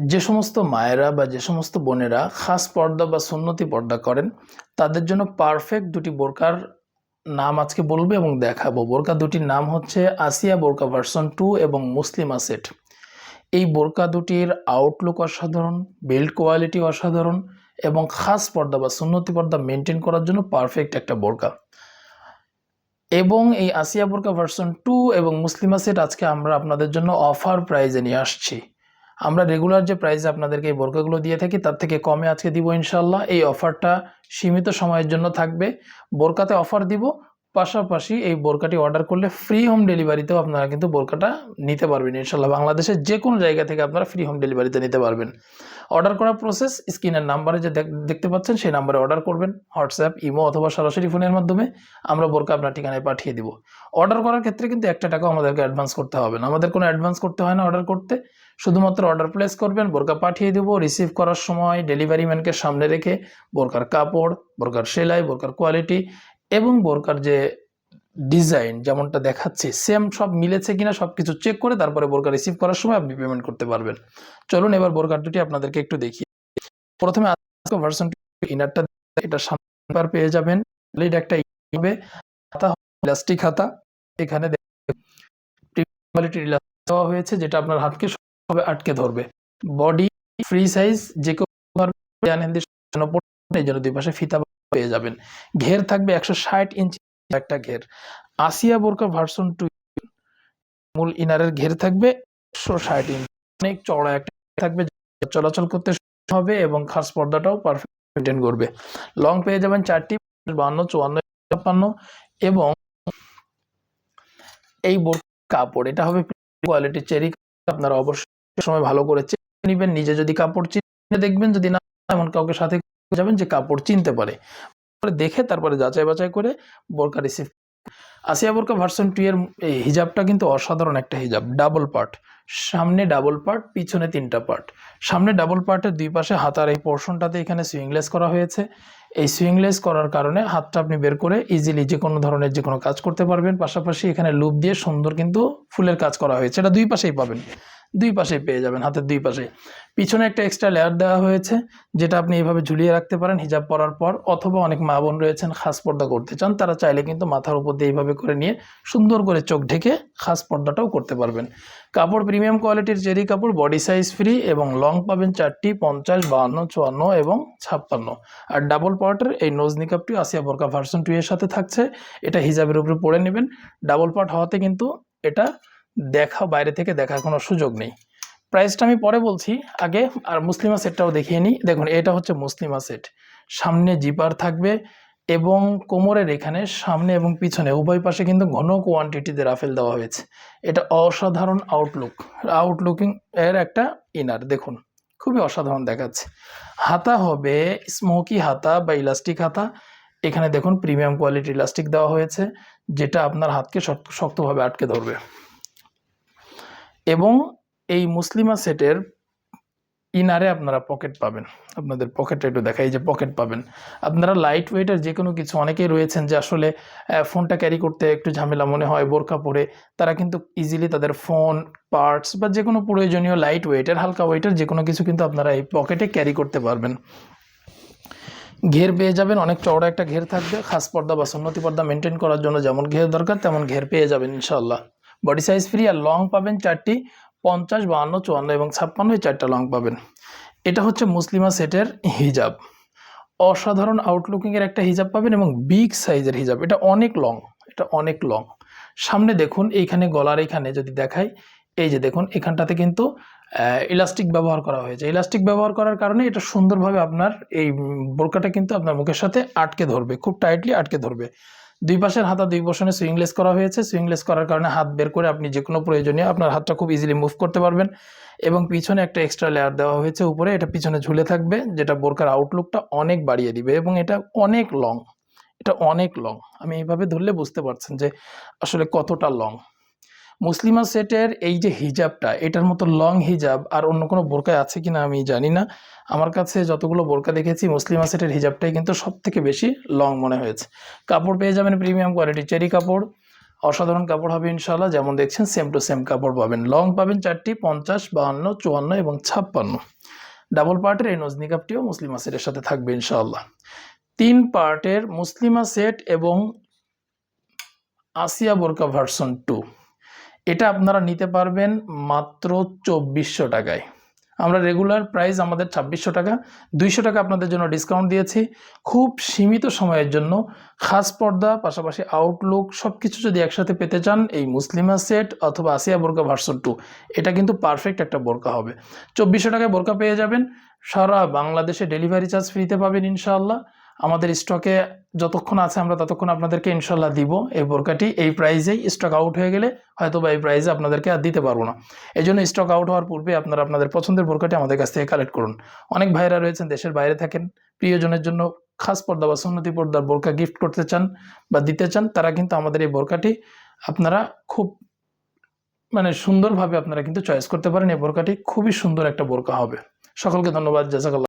যে সমস্ত মায়েরা বা যে সমস্ত বোনেরা খাস পর্দা বা সুন্নতি পর্দা করেন, তাদের জন্য পারফেক্ট দুটি বোরকার নাম আজকে বলব এবং দেখাবো। বোরকা দুটির নাম হচ্ছে আসিয়া বোরকা ভার্সন টু এবং মুসলিমা সেট এই বোরকা দুটির আউটলুক অসাধারণ বিল্ড কোয়ালিটি অসাধারণ এবং খাস পর্দা বা সুন্নতি পর্দা মেনটেন করার জন্য পারফেক্ট একটা বোরকা। এবং এই আসিয়া বোরকা ভার্সন টু এবং মুসলিমা সেট আজকে আমরা আপনাদের জন্য অফার প্রাইজে নিয়ে আসছি। আমরা রেগুলার যে প্রাইস আপনাদেরকে এই বোরকাগুলো দিয়ে থাকি, তার থেকে কমে আজকে দিব ইনশাল্লাহ এই অফারটা সীমিত সময়ের জন্য থাকবে। বোরকাতে অফার দিব পাশাপাশি এই বোরকাটি অর্ডার করলে ফ্রি হোম ডেলিভারিতেও আপনারা কিন্তু বোরকাটা নিতে পারবেন ইনশাল্লাহ বাংলাদেশের যে কোনো জায়গা থেকে আপনারা ফ্রি হোম ডেলিভারিতে নিতে পারবেন। অর্ডার করার প্রসেস স্ক্রিনের নাম্বারে যে দেখ- দেখতে পাচ্ছেন, সেই নাম্বারে অর্ডার করবেন। হোয়াটসঅ্যাপ ইমো অথবা সরাসরি ফোনের মাধ্যমে আমরা বোরকা আপনার ঠিকানায় পাঠিয়ে দিব। অর্ডার করার ক্ষেত্রে কিন্তু একটা টাকাও আমাদেরকে অ্যাডভান্স করতে হবে না। আমাদের কোনো অ্যাডভান্স করতে হয় না অর্ডার করতে। শুধুমাত্র অর্ডার প্লেস করবেন, বোরকা পাঠিয়ে দেবো রিসিভ করার সময় ডেলিভারি ম্যানকে সামনে রেখে বোরকার কাপড়, বোরকার সেলাই, বোরকার কোয়ালিটি এবং বোরকার যে ডিজাইন যেমনটা দেখাচ্ছি সেম সব মিলেছে কিনা সব কিছু চেক করে তারপরে বোরকা রিসিভ করার সময় আপনি পেমেন্ট করতে পারবেন। চলুন এবার বোরকার দুটি আপনাদেরকে একটু দেখি প্রথমে ইনারটা এটা সামনে পেয়ে যাবেন। লিড একটা হবে হাতা ইলাস্টিক হাতা এখানে দেওয়া হয়েছে যেটা আপনার হাতকে সবে আটকে ধরবে। বডি ফ্রি সাইজ যে কেউ এই জন্য দুই পাশে ফিতা পেয়ে যাবেন। ঘের থাকবে একশো ষাট ইঞ্চি একটা ঘের। আসিয়া বোরকা ভার্সন টু মূল ইনারের ঘের থাকবে একশো ষাট ইঞ্চি অনেক চড়া একটা থাকবে চলাচল করতে হবে এবং খাস পর্দাটাও পারফেক্ট করবে। লং পেয়ে যাবেন চারটি, বান্ন, চুয়ান্ন ছাপ্পান্ন এবং এই বোর্ড কাপড়। এটা হবে কোয়ালিটি চেরি আপনারা অবশ্যই সময় ভালো করে চেয়ে নেবেন। নিজে যদি কাপড় চিনে দেখবেন যদি না, এমন কাউকে সাথে যাবেন যে কাপড় চিনতে পারে। দেখে তারপরে যাচাই বাছাই করে বোরকা রিসিভ আসিয়া বোরকা ভার্সন টু এর হিজাবটা কিন্তু অসাধারণ একটা হিজাব। ডাবল পার্ট সামনে ডাবল পার্ট পিছনে তিনটা পার্ট সামনে ডাবল পার্টের দুই পাশে হাতার এই পোর্শনটাতে এখানে সুইংলেস করা হয়েছে। এই সুইংলেস করার কারণে হাতটা আপনি বের করে ইজিলি যে কোনো ধরনের যে কোনো কাজ করতে পারবেন। পাশাপাশি এখানে লুপ দিয়ে সুন্দর কিন্তু ফুলের কাজ করা হয়েছে। এটা দুই পাশেই পাবেন। দুই পাশেই পেয়ে যাবেন, হাতের দুই পাশে পিছনে একটা এক্সট্রা লেয়ার দেওয়া হয়েছে, যেটা আপনি এইভাবে ঝুলিয়ে রাখতে পারেন, হিজাব পরার পর, অথবা অনেক মা বোন রয়েছেন, খাস পর্দা করতে চান, তারা চাইলে কিন্তু মাথার উপর দিয়ে এইভাবে করে নিয়ে সুন্দর করে চোখ ঢেকে খাস পর্দাটাও করতে পারবেন। কাপড় প্রিমিয়াম কোয়ালিটির জেরি কাপড় বডি সাইজ ফ্রি এবং লং পাবেন চারটি, পঞ্চাশ, বাহান্ন, চুয়ান্ন এবং ছাপ্পান্ন। আর ডাবল পার্টের এই নোজ নিকাপটি আসিয়া বোরকা ভার্সন টু এর সাথে থাকছে, এটা হিজাবের উপরে পরে নেবেন। ডাবল পার্ট হওয়াতে কিন্তু এটা দেখা বাইরে থেকে দেখার কোনো সুযোগ নেই। প্রাইসটা আমি পরে বলছি। আগে আর মুসলিমা সেটটাও দেখিয়ে নিই। দেখুন, এটা হচ্ছে মুসলিমা সেট। সামনে জিপার থাকবে এবং কোমরের এখানে, সামনে এবং পিছনে, উভয় পাশে কিন্তু ঘন কোয়ান্টিটিতে রাফেল দেওয়া হয়েছে। এটা অসাধারণ আউটলুক আউটলুকিং এর একটা ইনার দেখুন, খুবই অসাধারণ দেখাচ্ছে। হাতা হবে স্মোকি হাতা বা ইলাস্টিক হাতা। এখানে দেখুন প্রিমিয়াম কোয়ালিটি ইলাস্টিক দেওয়া হয়েছে, যেটা আপনার হাতকে শক্ত- শক্তভাবে আটকে ধরবে। এবং এই মুসলিমা সেটের ইনারে আপনারা পকেট পাবেন। আপনাদের পকেটটা একটু দেখা এই যে পকেট পাবেন। আপনারা লাইট ওয়েটের যে কোনো কিছু, অনেকেই রয়েছেন যে আসলে ফোনটা ক্যারি করতে একটু ঝামেলা মনে হয় বোরকা পরে, তারা কিন্তু ইজিলি তাদের ফোন পার্টস বা যে কোনো প্রয়োজনীয় লাইট ওয়েটের হালকা ওয়েটের যে কোনো কিছু কিন্তু আপনারা এই পকেটে ক্যারি করতে পারবেন। ঘের পেয়ে যাবেন, অনেক চওড়া একটা ঘের থাকবে, খাস পর্দা বা সন্নতি পর্দা মেনটেন করার জন্য যেমন ঘের দরকার, তেমন ঘের পেয়ে যাবেন ইনশাল্লাহ বডি সাইজ ফ্রি আর লং পাবেন চারটি, পঞ্চাশ, বাহান্ন, চুয়ান্ন এবং ছাপ্পান্ন এই চারটা লং পাবেন। এটা হচ্ছে মুসলিমা সেটের হিজাব। অসাধারণ আউটলুকিংয়ের একটা হিজাব পাবেন এবং বিগ সাইজের হিজাব। এটা অনেক লং এটা অনেক লং সামনে দেখুন, এইখানে গলার এখানে যদি দেখাই, এই যে দেখুন, এখানটাতে কিন্তু ইলাস্টিক ব্যবহার করা হয়েছে। ইলাস্টিক ব্যবহার করার কারণে এটা সুন্দরভাবে আপনার এই বোরকাটা কিন্তু আপনার মুখের সাথে আটকে ধরবে, খুব টাইটলি আটকে ধরবে। দুই পাশের হাতা দুই বসনে সুইংলেস করা হয়েছে। সুইংলেস করার কারণে হাত বের করে আপনি যে কোনো প্রয়োজনীয় আপনার হাতটা খুব ইজিলি মুভ করতে পারবেন। এবং পিছনে একটা এক্সট্রা লেয়ার দেওয়া হয়েছে উপরে। এটা পিছনে ঝুলে থাকবে, যেটা বোরকার আউটলুকটা অনেক বাড়িয়ে দিবে এবং এটা অনেক লং এটা অনেক লং আমি এইভাবে ধরলে বুঝতে পারছেন যে আসলে কতটা লং মুসলিমা সেটের এই যে হিজাবটা, এটার মতো লং হিজাব আর অন্য কোনো বোরকায় আছে কিনা আমি জানি না। আমার কাছে যতগুলো বোরকা দেখেছি, মুসলিমা সেটের হিজাবটাই কিন্তু সব থেকে বেশি লং মনে হয়েছে। কাপড় পেয়ে যাবেন প্রিমিয়াম কোয়ালিটি চেরি কাপড়, অসাধারণ কাপড় হবে ইনশাল্লাহ যেমন দেখছেন সেম টু সেম কাপড় পাবেন। লং পাবেন চারটি, পঞ্চাশ, বাহান্ন, চুয়ান্ন এবং ছাপ্পান্ন। ডাবল পার্টের এই নজনি কাপটিও মুসলিমা সেটের সাথে থাকবে ইনশাল্লাহ তিন পার্টের মুসলিমা সেট এবং আসিয়া বোরকা ভার্সন টু এটা আপনারা নিতে পারবেন মাত্র চব্বিশশো টাকায়। আমরা রেগুলার প্রাইস আমাদের ছাব্বিশশো টাকা, দুইশো টাকা আপনাদের জন্য ডিসকাউন্ট দিয়েছি। খুব সীমিত সময়ের জন্য খাস পর্দা, পাশাপাশি আউটলুক সব কিছু যদি একসাথে পেতে চান, এই মুসলিমা সেট অথবা আসিয়া বোরকা ভার্সন টু এটা কিন্তু পারফেক্ট একটা বোরকা হবে। চব্বিশশো টাকায় বোরকা পেয়ে যাবেন, সারা বাংলাদেশে ডেলিভারি চার্জ ফ্রিতে পাবেন ইনশাআল্লাহ। আমাদের স্টকে যতক্ষণ আছে আমরা ততক্ষণ আপনাদেরকে ইনশাল্লাহ দিব। এই বোরকাটি এই প্রাইজেই স্টক আউট হয়ে গেলে হয়তো বা এই প্রাইজে আপনাদেরকে আর দিতে পারব না। এই জন্য স্টক আউট হওয়ার পূর্বে আপনারা আপনাদের পছন্দের বোরকাটি আমাদের কাছ থেকে কালেক্ট করুন। অনেক ভাইরা রয়েছেন, দেশের বাইরে থাকেন, প্রিয়জনের জন্য খাস পর্দা বা সুন্নতি পর্দার বোরকা গিফট করতে চান বা দিতে চান, তারা কিন্তু আমাদের এই বোরকাটি আপনারা খুব মানে সুন্দরভাবে আপনারা কিন্তু চয়েস করতে পারেন। এই বোরকাটি খুবই সুন্দর একটা বোরকা হবে। সকলকে ধন্যবাদ, জাজাকাল্লাহ।